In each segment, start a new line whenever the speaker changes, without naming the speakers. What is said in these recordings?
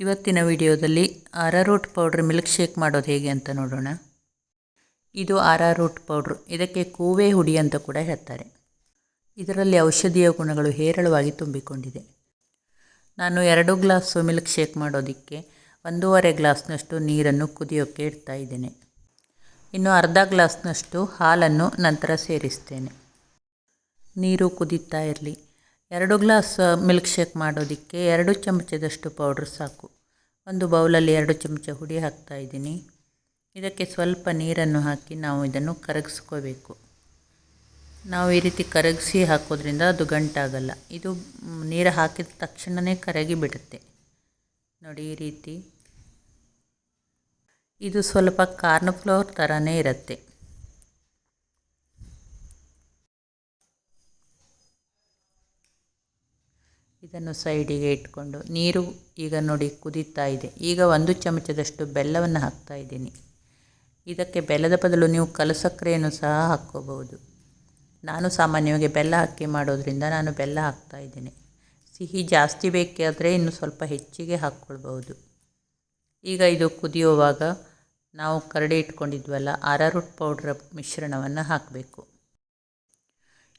ಇವತ್ತಿನ ವಿಡಿಯೋದಲ್ಲಿ ಅರಾರೂಟ್ powder milk shake ಮಾಡೋದು ಹೇಗೆ ಅಂತ ನೋಡೋಣ. ಇದು ಅರಾರೂಟ್ ಪೌಡ್ರ್ ಇದಕ್ಕೆ ಕೂವೆ ಹುಡಿ ಅಂತ ಕೂಡ ಹೇಳ್ತಾರೆ. ಇದರಲ್ಲಿ ಔಷಧೀಯ ಗುಣಗಳು ಹೇರಳವಾಗಿ ತುಂಬಿಕೊಂಡಿದೆ. ನಾನು ಎರಡು ಗ್ಲಾಸು ಮಿಲ್ಕ್ ಶೇಕ್ ಮಾಡೋದಕ್ಕೆ ಒಂದೂವರೆ ಗ್ಲಾಸ್ನಷ್ಟು ನೀರನ್ನು ಕುದಿಯೋಕ್ಕೆ ಇಡ್ತಾ ಇದ್ದೇನೆ. ಇನ್ನು ಅರ್ಧ ಗ್ಲಾಸ್ನಷ್ಟು ಹಾಲನ್ನು ನಂತರ ಸೇರಿಸ್ತೇನೆ. ನೀರು ಕುದೀತಾ ಇರಲಿ. ಎರಡು ಗ್ಲಾಸ್ ಮಿಲ್ಕ್ ಶೇಕ್ ಮಾಡೋದಕ್ಕೆ ಎರಡು ಚಮಚದಷ್ಟು ಪೌಡ್ರ್ ಸಾಕು. ಒಂದು ಬೌಲಲ್ಲಿ ಎರಡು ಚಮಚ ಹುಡಿ ಹಾಕ್ತಾ ಇದ್ದೀನಿ. ಇದಕ್ಕೆ ಸ್ವಲ್ಪ ನೀರನ್ನು ಹಾಕಿ ನಾವು ಇದನ್ನು ಕರಗಿಸ್ಕೋಬೇಕು. ನಾವು ಈ ರೀತಿ ಕರಗಿಸಿ ಹಾಕೋದ್ರಿಂದ ಅದು ಗಂಟಾಗಲ್ಲ. ಇದು ನೀರು ಹಾಕಿದ ತಕ್ಷಣವೇ ಕರಗಿ ಬಿಡುತ್ತೆ ನೋಡಿ ಈ ರೀತಿ. ಇದು ಸ್ವಲ್ಪ ಕಾರ್ನ್ ಫ್ಲವರ್ ಥರನೇ ಇರುತ್ತೆ. ಇದನ್ನು ಸೈಡಿಗೆ ಇಟ್ಕೊಂಡು ನೀರು ಈಗ ನೋಡಿ ಕುದೀತಾ ಇದೆ. ಈಗ ಒಂದು ಚಮಚದಷ್ಟು ಬೆಲ್ಲವನ್ನು ಹಾಕ್ತಾ ಇದ್ದೀನಿ. ಇದಕ್ಕೆ ಬೆಲ್ಲದ ಬದಲು ನೀವು ಕಲಸಕ್ಕರೆಯನ್ನು ಸಹ ಹಾಕ್ಕೋಬಹುದು. ನಾನು ಸಾಮಾನ್ಯವಾಗಿ ಬೆಲ್ಲ ಹಾಕಿ ಮಾಡೋದ್ರಿಂದ ನಾನು ಬೆಲ್ಲ ಹಾಕ್ತಾ ಇದ್ದೀನಿ. ಸಿಹಿ ಜಾಸ್ತಿ ಬೇಕಾದರೆ ಇನ್ನು ಸ್ವಲ್ಪ ಹೆಚ್ಚಿಗೆ ಹಾಕ್ಕೊಳ್ಬಹುದು. ಈಗ ಇದು ಕುದಿಯುವಾಗ ನಾವು ಕರಡಿ ಇಟ್ಕೊಂಡಿದ್ವಲ್ಲ, ಅರಾರೂಟ್ ಪೌಡ್ರ್ ಮಿಶ್ರಣವನ್ನು ಹಾಕಬೇಕು.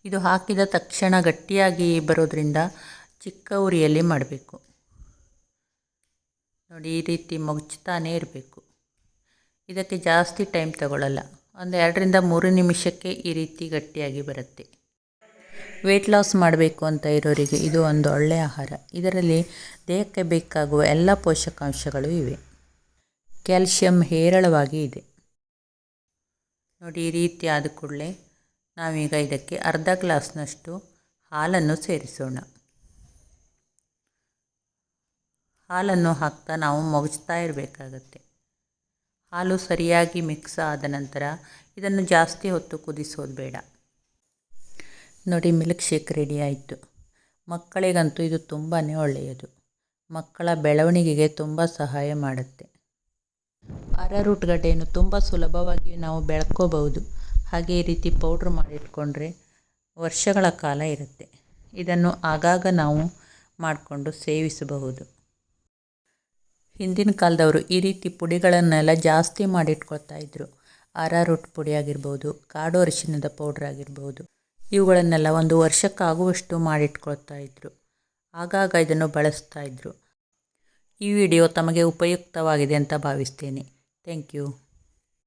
ಇದು ಹಾಕಿದ ತಕ್ಷಣ ಗಟ್ಟಿಯಾಗಿ ಬರೋದ್ರಿಂದ ಚಿಕ್ಕ ಉರಿಯಲ್ಲಿ ಮಾಡಬೇಕು. ನೋಡಿ, ಈ ರೀತಿ ಮುಚ್ಚುತ್ತಾನೆ ಇರಬೇಕು. ಇದಕ್ಕೆ ಜಾಸ್ತಿ ಟೈಮ್ ತಗೊಳ್ಳಲ್ಲ ಒಂದು ಎರಡರಿಂದ ಮೂರು ನಿಮಿಷಕ್ಕೆ ಈ ರೀತಿ ಗಟ್ಟಿಯಾಗಿ ಬರುತ್ತೆ. ವೆಯ್ಟ್ ಲಾಸ್ ಮಾಡಬೇಕು ಅಂತ ಇರೋರಿಗೆ ಇದು ಒಂದು ಒಳ್ಳೆಯ ಆಹಾರ. ಇದರಲ್ಲಿ ದೇಹಕ್ಕೆ ಬೇಕಾಗುವ ಎಲ್ಲ ಪೋಷಕಾಂಶಗಳು ಇವೆ. ಕ್ಯಾಲ್ಶಿಯಂ ಹೇರಳವಾಗಿ ಇದೆ. ನೋಡಿ, ಈ ರೀತಿ ಆದ ಕೂಡಲೇ ನಾವೀಗ ಇದಕ್ಕೆ ಅರ್ಧ ಗ್ಲಾಸ್ನಷ್ಟು ಹಾಲನ್ನು ಸೇರಿಸೋಣ. ಹಾಲನ್ನು ಹಾಕ್ತಾ ನಾವು ಮಗಚ್ತಾ ಇರಬೇಕಾಗತ್ತೆ. ಹಾಲು ಸರಿಯಾಗಿ ಮಿಕ್ಸ್ ಆದ ನಂತರ ಇದನ್ನು ಜಾಸ್ತಿ ಹೊತ್ತು ಕುದಿಸೋದು ಬೇಡ. ನೋಡಿ, ಮಿಲ್ಕ್ ಶೇಕ್ ರೆಡಿ ಆಯಿತು. ಮಕ್ಕಳಿಗಂತೂ ಇದು ತುಂಬಾ ಒಳ್ಳೆಯದು. ಮಕ್ಕಳ ಬೆಳವಣಿಗೆಗೆ ತುಂಬ ಸಹಾಯ ಮಾಡುತ್ತೆ. ಅರರೂಟ್ ಗಡ್ಡೆಯನ್ನು ತುಂಬ ಸುಲಭವಾಗಿ ನಾವು ಬೆಳ್ಕೋಬಹುದು. ಹಾಗೆ ಈ ರೀತಿ ಪೌಡ್ರ್ ಮಾಡಿಟ್ಕೊಂಡ್ರೆ ವರ್ಷಗಳ ಕಾಲ ಇರುತ್ತೆ. ಇದನ್ನು ಆಗಾಗ ನಾವು ಮಾಡಿಕೊಂಡು ಸೇವಿಸಬಹುದು. ಹಿಂದಿನ ಕಾಲದವರು ಈ ರೀತಿ ಪುಡಿಗಳನ್ನೆಲ್ಲ ಜಾಸ್ತಿ ಮಾಡಿಟ್ಕೊಳ್ತಾ ಇದ್ದರು ಅರಾರೂಟ್ ಪುಡಿ ಆಗಿರ್ಬೋದು, ಕಾಡು ಅರಿಶಿನದ ಪೌಡ್ರ್ ಆಗಿರ್ಬೋದು, ಇವುಗಳನ್ನೆಲ್ಲ ಒಂದು ವರ್ಷಕ್ಕಾಗುವಷ್ಟು ಮಾಡಿಟ್ಕೊಳ್ತಾ ಇದ್ದರು ಆಗಾಗ ಇದನ್ನು ಬಳಸ್ತಾ ಇದ್ದರು ಈ ವಿಡಿಯೋ ತಮಗೆ ಉಪಯುಕ್ತವಾಗಿದೆ ಅಂತ ಭಾವಿಸ್ತೇನೆ. Thank you.